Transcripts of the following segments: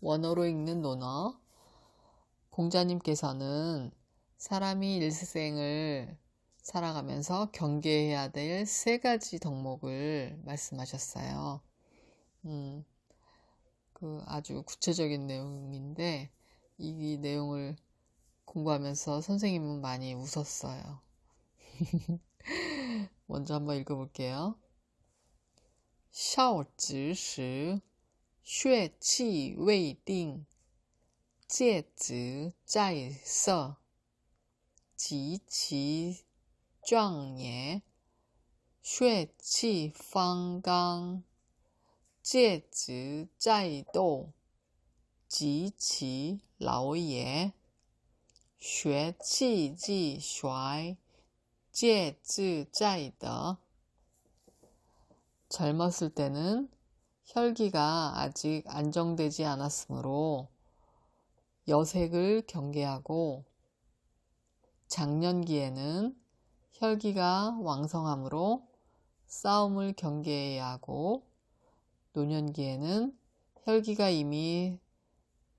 원어로 읽는 논어. 공자님께서는 사람이 일생을 살아가면서 경계해야 될 세 가지 덕목을 말씀하셨어요. 음, 그 아주 구체적인 내용인데, 이 내용을 공부하면서 선생님은 많이 웃었어요. 먼저 한번 읽어볼게요. 少直时， 血气未定，戒直在色，及其壮也，血气方刚，戒直在斗，及其老也，血气既衰，戒自在得。 젊었을 때는 혈기가 아직 안정되지 않았으므로 여색을 경계하고 장년기에는 혈기가 왕성하므로 싸움을 경계해야 하고 노년기에는 혈기가 이미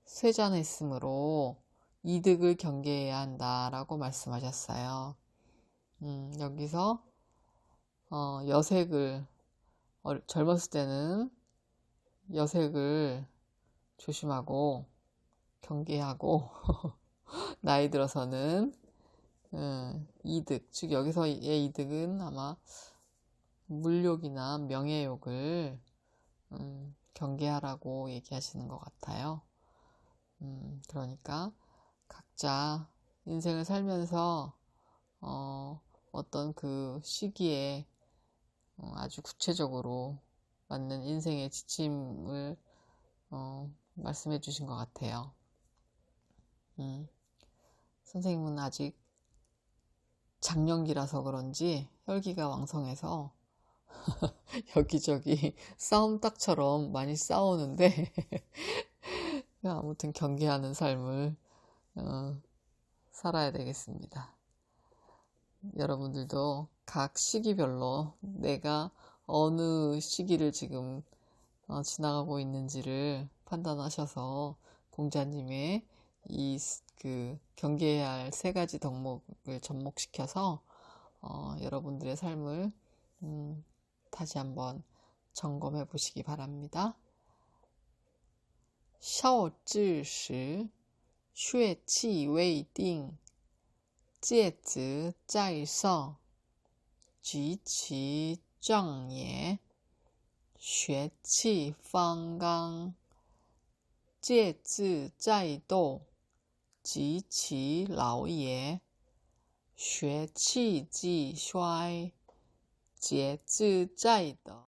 쇠잔했으므로 이득을 경계해야 한다라고 말씀하셨어요. 음, 여기서 어, 여색을 어, 젊었을 때는 여색을 조심하고 경계하고 나이 들어서는 음, 이득 즉 여기서의 이득은 아마 물욕이나 명예욕을 음, 경계하라고 얘기하시는 것 같아요. 음, 그러니까 각자 인생을 살면서 어, 어떤 그 시기에 어, 아주 구체적으로 맞는 인생의 지침을 어, 말씀해 주신 것 같아요. 음, 선생님은 아직 장년기라서 그런지 혈기가 왕성해서 여기저기 싸움닭처럼 많이 싸우는데 아무튼 경계하는 삶을 어, 살아야 되겠습니다. 여러분들도 각 시기별로 내가 어느 시기를 지금 어, 지나가고 있는지를 판단하셔서 공자님의 이 그 경계해야 할 세 가지 덕목을 접목시켜서 어, 여러분들의 삶을 음, 다시 한번 점검해 보시기 바랍니다. 少智时，血气未定，戒直在色，及其 壮也，血气方刚，戒自在斗，及其老也，学气既衰，节制在等。